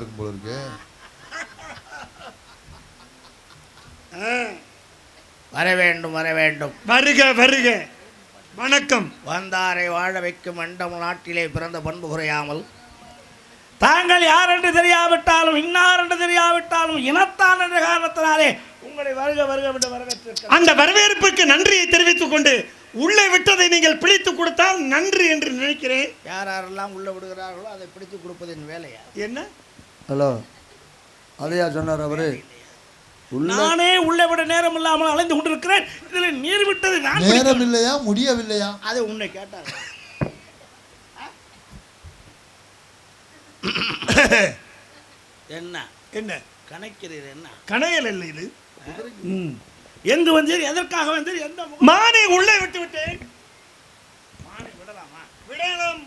இருக்கும் போல இருக்கு. வர வேண்டும் வர வேண்டும். வருக வருக. வணக்கம். வந்தாரை வாழ வைக்கும் அண்டம் நாட்டிலே பிறந்த பண்பு குறையாமல் தாங்கள் யார் என்று தெரியாவிட்டாலும் இன்னார் என்று தெரியாவிட்டாலும் இனத்தான் என்ற காரணத்தினாலே உங்களை வருக வருக என்று வரவேற்றிருக்கிறேன் அந்த வரவேற்புக்கு நன்றியை தெரிவித்துக் கொண்டு உள்ளே விட்டதை நீங்கள் பிடித்து கொடுத்தால் நன்றி என்று நினைக்கிறேன். யார் யாரெல்லாம் உள்ள விடுகிறார்களோ அதை பிடித்து கொடுப்பதின் வேலையா? என்ன? ஹலோ. அதையா சொன்னார் அவரு? நானே உள்ளே விட நேரம் இல்லாமல் அலைந்து கொண்டிருக்கிறேன். இதில் நீர் விட்டது நான் நேரம் இல்லையா முடியவில்லையா? அது உன்னை கேட்டார். என்ன? என்ன? கணக்கிறீர் என்ன? கணையல் இல்லை இது. எங்கு வந்தீர்? எதற்காக வந்தீர்? எந்த மானை உள்ளே விட்டு விட்டேன். மானை விடலாமா? விடலாம்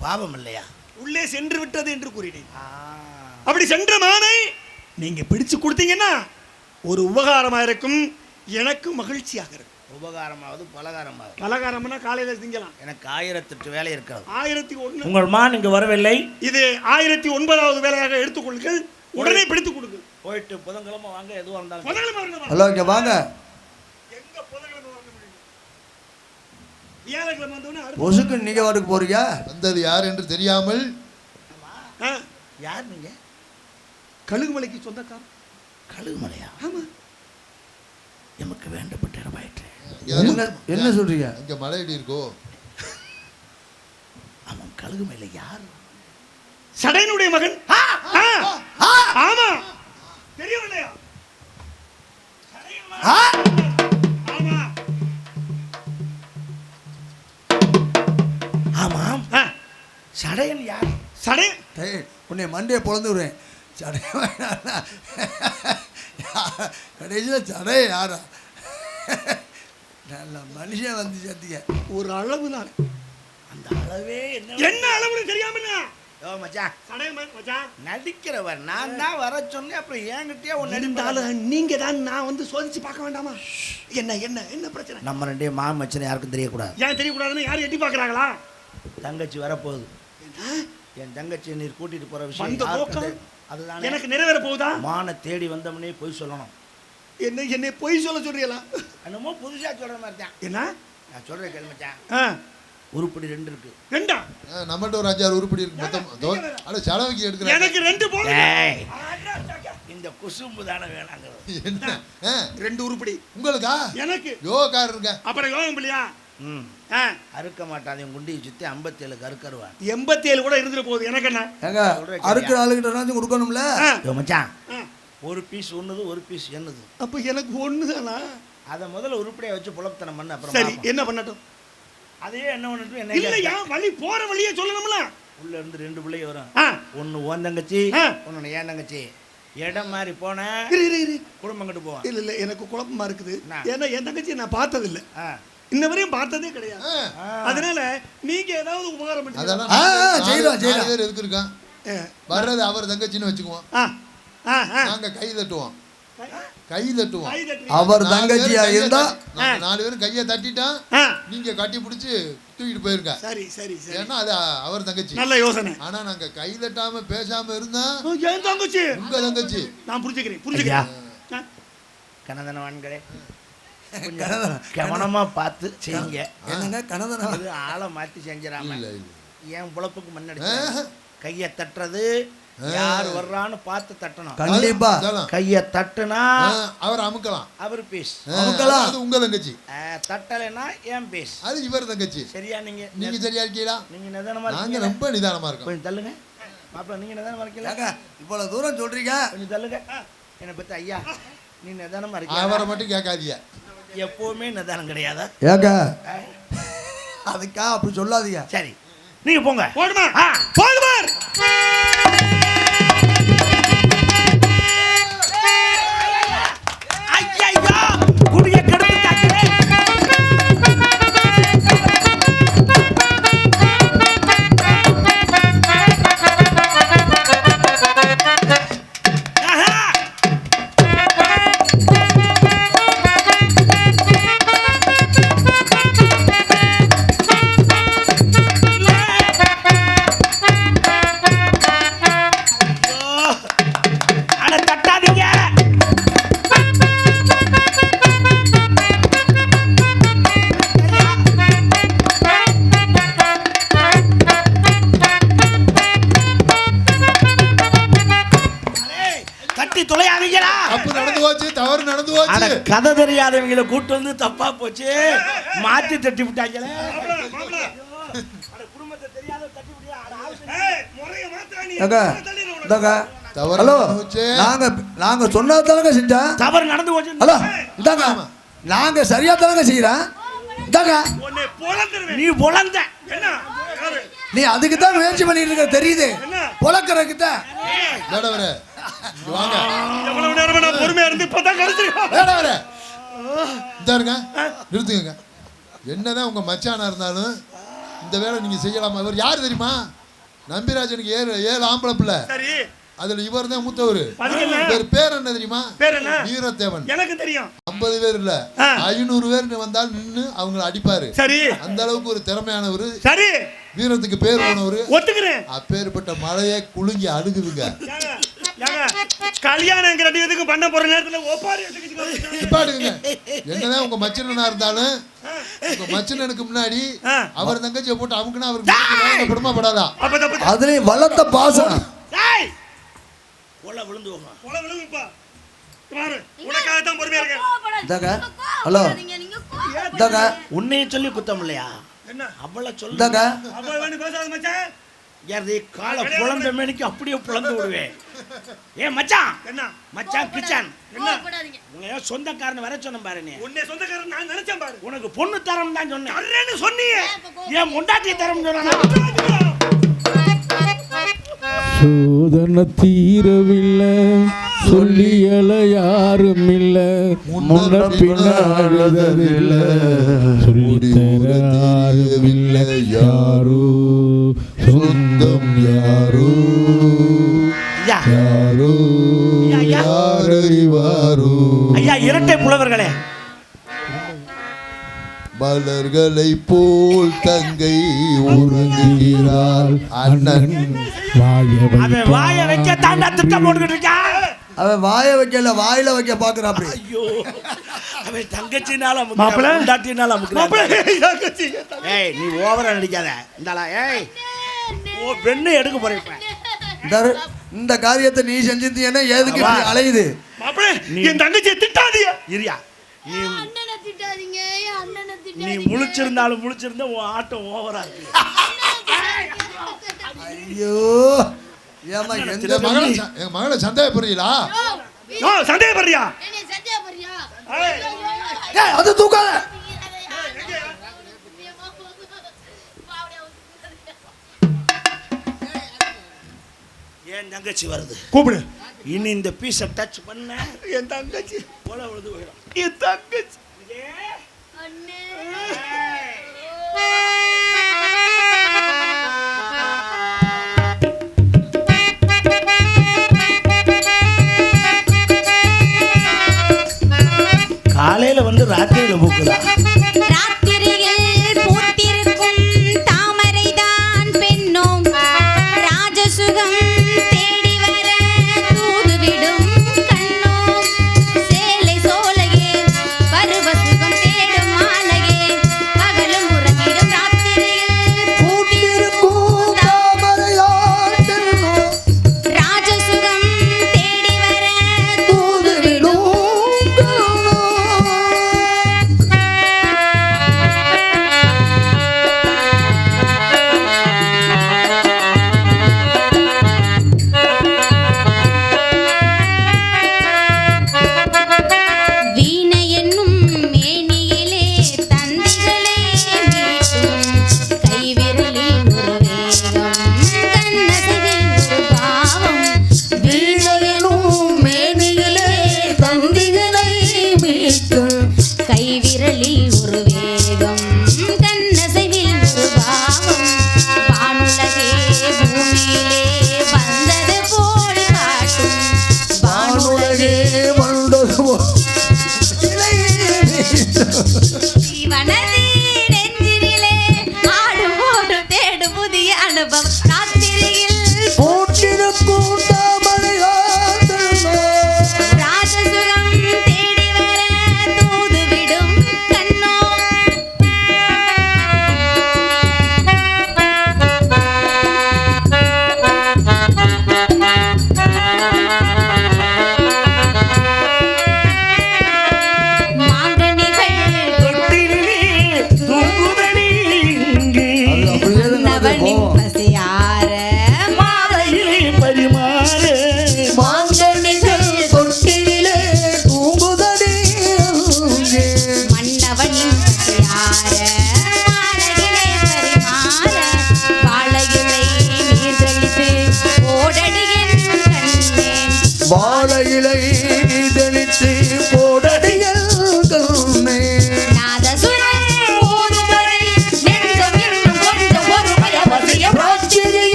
பாவம் இல்லையா? உள்ளே சென்று விட்டது என்று கூறினேன். அப்படி சென்ற மானை நீங்க பிடிச்சு கொடுத்தீங்கன்னா ஒரு உபகாரமா இருக்கும். எனக்கு மகிழ்ச்சியாக இருக்கும். உபகாரமாவது பலகாரமாவது. பலகாரம்னா காலையில திங்கலாம். எனக்கு ஆயிரத்தெட்டு வேலை இருக்கிறது. ஆயிரத்தி ஒண்ணு. உங்கள் மான் இங்கு வரவில்லை. இது ஆயிரத்தி ஒன்பதாவது வேலையாக எடுத்துக்கொள்ளுங்கள். உடனே பிடித்து கொடுங்க போயிட்டு புதன்கிழமை வாங்க எதுவாக இருந்தாலும். புதன்கிழமை? ஹலோ இங்கே வாங்க. பொசுக்கு நீங்கள் வாட்டுக்கு போறீங்க? வந்தது யார் என்று தெரியாமல். யார் நீங்க? கழுகுமலைக்கு சொந்தக்காரன்? கழுகுமலையா? ஆமா. எமக்கு வேண்டப்பட்ட இடமாயிற்று. என்ன? என்ன சொல்றீங்க? அங்க மழை இடி இருக்கோ? அவன் கழுகுமலை யார்? சடையனுடைய மகன். ஆமா. தெரியும் இல்லையா? சடையன் ஆமாம். சடையன் யார்? சடை டேய் உன்னை மண்டையை பொழந்து விடுவேன் சடை கடைசியில் சடை யாரா நல்ல மனுஷன் வந்து சேர்த்திக்க ஒரு அளவு தான் அந்த அளவே என்ன? என்ன அளவுன்னு தெரியாமண்ணா ஓ மச்சான். மச்சான் நடிக்கிறவர். நான் தான் வர சொன்னேன். அப்புறம் என்கிட்டயே ஒன்று இருந்தாலும் நீங்க தான் நான் வந்து சோதிச்சு பார்க்க வேண்டாமா? என்ன என்ன என்ன பிரச்சனை? நம்ம ரெண்டே மாமன் மச்சனை யாருக்கும் தெரியக்கூடாது. ஏன் தெரியக்கூடாதுன்னு யாரும் எட்டி பார்க்கறாங்களா? தங்கச்சி வரப்போகுது. என் தங்கச்சி நீர் கூட்டிட்டு போற விஷயம் அதுதானே. எனக்கு நிறைவேற போகுதா? மானை தேடி வந்தவனே போய் சொல்லணும். என்ன என்னை பொய் சொல்ல சொல்றீங்களா? என்னமோ புதுசா சொல்ற மாதிரி தான். என்ன? நான் சொல்றேன் கேளு மச்சான். ஆ, உருப்படி ரெண்டு இருக்கு. ரெண்டா? ஆ, நம்மள்ட்ட ஒரு அஞ்சாறு உருப்படி இருக்கு மொத்தம். அட செலவுக்கு எடுக்கிறேன் எனக்கு ரெண்டு இந்த குசும்பு தானே வேணாங்கிறது. ரெண்டு உருப்படி. உங்களுக்கா? எனக்கு. யோகாரருங்க அப்புறம் யோகம் இல்லையா அறுக்க மாட்டான் குண்டியை சுற்றி ஐம்பத்தேழுக்கு அறுக்கருவான் எண்பத்தி ஏழு கூட இருந்துட்டு போகுது. எனக்கு என்ன? ஏங்க அறுக்கிற ஆளுகிட்ட கொடுக்கணும்ல? மச்சான். ஒரு பீஸ் ஒன்றுது ஒரு பீஸ் என்னது? அப்ப எனக்கு ஒண்ணுதானா? அதை முதல்ல உருப்படியா வச்சு புலப்பத்தனம் பண்ணு அப்புறம் சரி. என்ன பண்ணட்டும்? அதையே என்ன பண்ணட்டும்? என்ன இல்லையா வழி போற வழியே சொல்லணும்ல? உள்ள இருந்து ரெண்டு பிள்ளைங்க வரும். ஒன்று ஓன் தங்கச்சி. ஒன்று ஏன் தங்கச்சி. இடம் மாதிரி போன இரு இரு இரு. குடும்பம் கட்டு போவான் இல்ல இல்ல எனக்கு குழப்பமா இருக்குது? ஏன்னா என் தங்கச்சி நான் பார்த்தது இல்ல ஆ. இன்ன வரையும் பார்த்ததே கிடையாது. அதனால நீங்க ஏதாவது உபகாரம் பண்ணி அதெல்லாம் ஆ, ஆ, நாலு- செய்யலாம், நாலு செய்யலாம். பேர் எதுக்கு இருக்கான்? வர்றது அவர் தங்கச்சின்னு வச்சுக்குவோம். நாங்க கை தட்டுவோம். கை? தட்டுவோம். அவர் நாலு தங்கச்சியா பேரும் கையை இருந்தா நாலு பேரும் கையை தட்டிட்டான். நீங்க கட்டி பிடிச்சி தூக்கிட்டு போயிருங்க. சரி சரி சரி. ஏன்னா அது அவர் தங்கச்சி. நல்ல யோசனை. ஆனா நாங்க கை தட்டாம பேசாம இருந்தா என் தங்கச்சி. உங்க தங்கச்சி. நான் புரிஞ்சுக்கிறேன் புரிஞ்சுக்கிறேன். கனதனவான்களே கொஞ்சம் கவனமா பார்த்து செய்யுங்க. என்னங்க கணவனா இது ஆளை மாத்தி செஞ்சிடாம. என் பொழப்புக்கு முன்னாடி. கையை தட்டுறது யார் வர்றான்னு பார்த்து தட்டணும். கண்டிப்பா. கையை தட்டுனா அவர் அமுக்கலாம். அவர் பீஸ் அமுக்கலாம். அது உங்க தங்கச்சி. தட்டலைன்னா என் பீஸ் அது இவர் தங்கச்சி. சரியா நீங்க நீங்க சரியா இருக்கீங்களா? நீங்க நிதானமா நாங்க ரொம்ப நிதானமா இருக்கோம். கொஞ்சம் தள்ளுங்க. மாப்பிள்ள நீங்க நிதானமா இருக்கீங்களா? இவ்வளவு தூரம் சொல்றீங்க. கொஞ்சம் தள்ளுங்க. என்னை பத்தி ஐயா நீ நிதானமா அவரை இருக்கீங்க மட்டும் கேட்காதீங்க. எப்பவுமே நிதானம் கிடையாதா? ஏங்க? அதுக்கா அப்படி சொல்லாதீங்க. சரி. நீங்க போங்க. போடுமா? ஆ. கதை தெரியாதவங்களை கூட்டு வந்து தப்பா போச்சு. மாத்தி தட்டி விட்டாங்களே. ஹலோ நடந்து போச்சு. நாங்க நாங்க சொன்னதானங்க செஞ்சோம்? தவறு நடந்து போச்சு. ஹலோ இந்தாங்க. நாங்க சரியா தானங்க செய்யறோம்? இந்தாங்க. உன்னை பொளந்துருவேன். நீ பொழந்த. அதுக்கு தான் முயற்சி பண்ணிட்டு இருக்க தெரியுது? பொழக்கிறதுக்கு தான் வேடவரே இங்க வாங்க. எவ்வளவு நேரமா நான் பொறுமையா இருந்து இந்த இருங்க. நிறுத்துங்க என்னதான் உங்க மச்சானா இருந்தாலும் இந்த வேலை நீங்க செய்யலாமா? இவர் யார் தெரியுமா? நம்பிராஜனுக்கு ஏழு ஏழு ஆம்பளை பிள்ளை. அதுல இவர் தான் மூத்தவர்? இவர் பேர் என்ன தெரியுமா? வீரத்தேவன். எனக்கு தெரியும். ஐம்பது பேர் இல்ல. ஐநூறு பேர் வந்தால் நின்னு அவங்கள அடிப்பாரு. சரி. அந்த அளவுக்கு ஒரு திறமையானவர். சரி. வீரத்துக்கு பேர் போனவர் ஒத்துக்கிறேன். அப்பேற்பட்ட மழையை குலுங்கி அழுகுதுங்க. ஏங்க, ஏங்க, கல்யாணங்கிற இதுக்கு பண்ண போற நேரத்துல ஒப்பாரி எடுத்துக்கிட்டு நிப்பாட்டுங்க. என்னதான் உங்க மச்சினனா இருந்தாலும் உங்க மச்சினனுக்கு முன்னாடி. அவர் தங்கச்சியை போட்டு குடும்பப்படாதா அப்ப தப்பு அதுலயும் வளர்த்த பாசம். டேய் உள்ள விழுந்து போகும் கொலை விழுங்குப்பா பாரு உனக்காக தான் பொறுமையா இருக்கேன். இந்தாங்க. ஹலோ. இந்தாங்க. உன்னையும் சொல்லி. குத்தம் இல்லையா என்ன அவளை சொல்லு யாரது காலை புலந்த மேனிக்கு அப்படியே புலந்து விடுவேன். ஏ மச்சான். என்ன? மச்சான் கிச்சான். உங்க ஏன் சொந்தக்காரன் வர சொன்ன பாரு நீ உன்னை சொந்தக்காரன் நான் நினைச்சேன் பாரு. உனக்கு பொண்ணு தரம் தான் சொன்னேன். தர்றேன்னு சொன்னீங்க ஏன் முண்டாட்டி தரம் சொன்னா சோதனை தீரவில்லை சொல்லியல யாரும் இல்ல முன்ன பின்ன அழுததில்ல சொல்லித்தர யாரும் இல்லை யாரோ சொந்தம் யாரோ? யாரோ? ஐயா, ஐயா. இரட்டை புலவர்களே. மலர்களை போல் தங்கை உறங்குகிறாள் அண்ணன். வாய வைக்க தாண்டா திட்டம் போட்டுக்கிட்டு இருக்கான் அவன் வாய வைக்கல வாயில வைக்க பாக்குறான் அப்படி ஐயோ. அவன் தங்கச்சினால மாப்பிள்ளை, முக்கியம் தங்கச்சி, ஏய் நீ ஓவரா நடிக்காத. இந்தாளா ஏய். ஓ பெண்ணு எடுக்க போறேன் இந்த காரியத்தை நீ செஞ்சிருந்தீங்கன்னா எதுக்கு இப்படி அலையுது? மாப்பிள்ளை, என் தங்கச்சியை திட்டாதீங்க. இரியா நீ நீ. முழிச்சிருந்தாலும் முழிச்சிருந்தா உன் ஆட்டம் ஓவரா இருக்கு. ஐயோ. ஏமா எந்த என் மகளை என் மகளை சந்தேகப்படுறீங்களா யோ, சந்தேகப்படுறியா? ஏய். அது தூக்காத. என் தங்கச்சி வருது. கூப்பிடு. இனி இந்த பீஸை டச் பண்ண என் தங்கச்சி. போல விழுது போயிடும் என் தங்கச்சி. வந்து ராத்திரியில் பூக்குதான்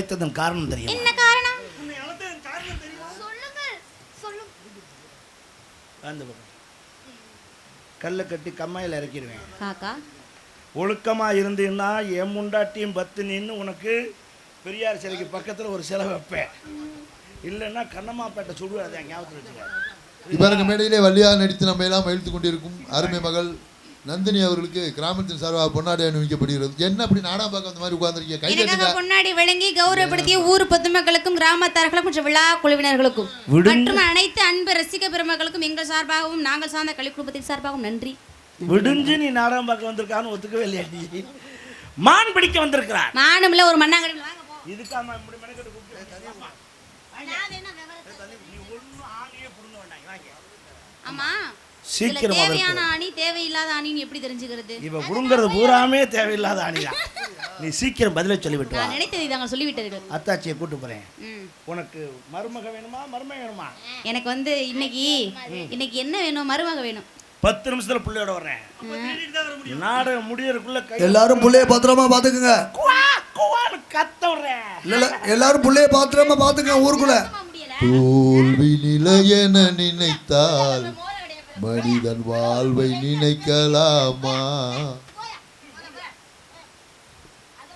அழைத்ததன் காரணம் தெரியும்? என்ன காரணம்? அந்த பக்கம் கல்லை கட்டி கம்மாயில் இறக்கிடுவேன். காக்கா. ஒழுக்கமாக இருந்தீன்னா என் முண்டாட்டியும் பத்து நின்று உனக்கு பெரியார் சிலைக்கு பக்கத்தில் ஒரு சிலை வைப்பேன். இல்லைன்னா கண்ணம்மாப்பேட்டை சுடுவேன் அதை ஞாபகத்தில் வச்சுக்க. இவருக்கு மேடையிலே வள்ளியாக நடித்து நம்ம எல்லாம் மகிழ்த்து கொண்டிருக்கும் அருமை மகள் நந்தினி அவர்களுக்கு கிராமத்தின் சார்பாக பொன்னாடை அணிவிக்கப்படுகிறது. என்ன அப்படி நாடகம் பார்க்க அந்த மாதிரி உட்கார்ந்துருக்கீங்க? கை தட்டுங்க பொன்னாடி விளங்கி கௌரவப்படுத்திய ஊர் பொதுமக்களுக்கும் கிராமத்தார்களுக்கும் மற்றும் விழா குழுவினர்களுக்கும். மற்றும் அனைத்து அன்பு ரசிக பெருமக்களுக்கும் எங்கள் சார்பாகவும் நாங்கள் சார்ந்த கலை குடும்பத்தின் சார்பாகவும் நன்றி. விடிஞ்சு நீ நாடகம் பார்க்க வந்திருக்கான்னு ஒத்துக்கவே இல்லையா நீ. மான் பிடிக்க வந்திருக்கிறார். மானும்ல ஒரு மண்ணாங்கடி வாங்க போ. இதுக்காம இப்படி மெனக்கெட்டு கூப்பிட்டு ஆமா. சீக்கிரம். தேவையான அணி தேவையில்லாத அணின்னு எப்படி தெரிஞ்சுக்கிறது? இவ புடுங்கிறது பூராமே தேவையில்லாத அணிதான் நீ சீக்கிரம் பதில சொல்லிவிட்டு வா. நான் நினைத்ததை தாங்கள் சொல்லிவிட்டீர்கள் அத்தாச்சியை கூட்டு போறேன். ம். உனக்கு மருமக வேணுமா மருமக வேணுமா? எனக்கு வந்து இன்னைக்கு இன்னைக்கு என்ன வேணும்? மருமக வேணும். பத்து நிமிஷத்துல புள்ளையோட வர்றேன். நாடகம் முடியறதுக்குள்ள எல்லாரும் புள்ளைய பத்திரமா பாத்துக்குங்க குவா குவான்னு கத்த விடுறேன். இல்ல இல்ல எல்லாரும் புள்ளைய பத்திரமா பாத்துக்குங்க ஊருக்குள்ள. தோல்வி நிலையென நினைத்தால் மனிதன் வாழ்வை நினைக்கலாமா?